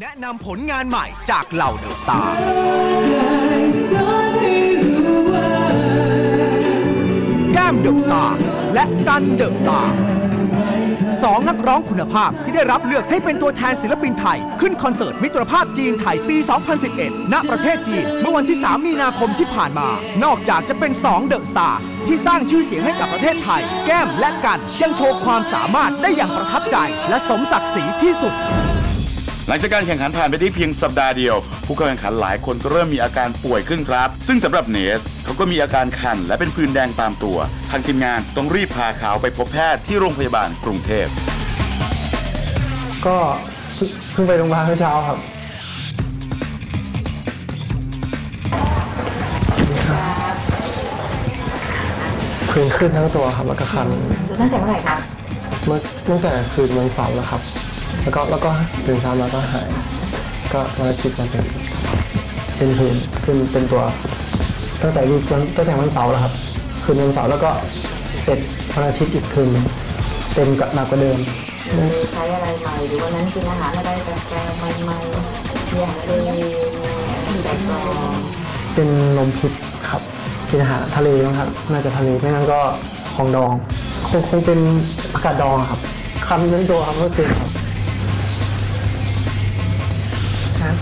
แนะนำผลงานใหม่จากเหล่าเดอะสตาร์แก้มเดอะสตาร์และกันเดอะสตาร์สองนักร้องคุณภาพที่ได้รับเลือกให้เป็นตัวแทนศิลปินไทย ขึ้นคอนเสิร์ตมิตรภาพจีนไทยปี 2011 ณ ประเทศจีน เมื่อวันที่ 3 มีนาคมที่ผ่านมา นอกจากจะเป็น 2 เดอะสตาร์ที่สร้างชื่อเสียงให้กับประเทศไทย แก้มและกันยังโชว์ความสามารถได้อย่างประทับใจ และสมศักดิ์ศรีที่สุด หลังจากการแข่งขันผ่านไปได้เพียงสัปดาห์เดียว ผู้เข้าแข่งขันหลายคนก็เริ่มมีอาการป่วยขึ้นครับ ซึ่งสำหรับเนสเขาก็มีอาการคันและเป็นผื่นแดงตามตัว ทางทีมงานต้องรีบพาเขาไปพบแพทย์ที่โรงพยาบาลกรุงเทพ ก็เพิ่งไปโรงพยาบาลเมื่อเช้าครับผื่นขึ้นทั้งตัวครับแล้วก็คันตั้งแต่เมื่อไหร่คะเมื่อตั้งแต่คืนวันเสาร์แล้วครับ แล้วก็แล้วก็ตื่นเช้ามาก็หาย ก็วันอาทิตย์มาเป็นเป็นผื่นขึ้นเป็นตัว ตั้งแต่วีควันตั้งแต่วันเสาร์แล้วครับคืนวันเสาร์แล้วก็เสร็จวันอาทิตย์อีกคืนหนึ่งเป็นกับหนักกว่าเดิมใช้อะไรใหม่หรือวันนั้นกินอาหารอะไรแปลกๆใหม่ๆอย่างเลยแปลกเป็นลมพิษครับกินอาหารทะเลมั้งครับ น่าจะทะเลไม่งั้นก็ของดอง คงคงเป็นอากาศดองครับคันทั้งตัวครับเมื่อคืนครับ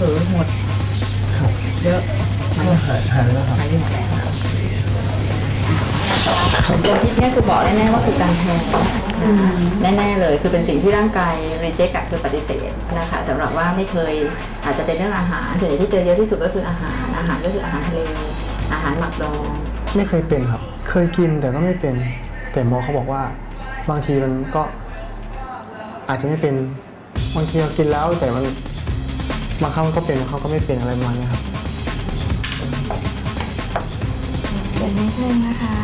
ๆขาผือหมดเยอะหายหายแล้วครับหายไปหมดแล้วตัวพิษเนี่ยคือบอกแน่ๆว่าคือการแพ้แน่ๆเลยคือเป็นสิ่งที่ร่างกายรีเจคอะคือปฏิเสธนะคะสำหรับว่าไม่เคยอาจจะเป็นเรื่องอาหารส่วนใหญ่ที่เจอเยอะที่สุดก็คืออาหารอาหารก็คืออาหารทะเลอาหารหมักดองไม่เคยเป็นครับ เคยกินแต่ก็ไม่เป็น แต่หมอเขาบอกว่า บางทีมันก็อาจจะไม่เป็นบางทีเรากินแล้วแต่มัน บางครั้งมันก็เป็นเขาก็ไม่เป็นอะไรประมาณนี้ครับเดี๋ยวนิดนึงนะคะ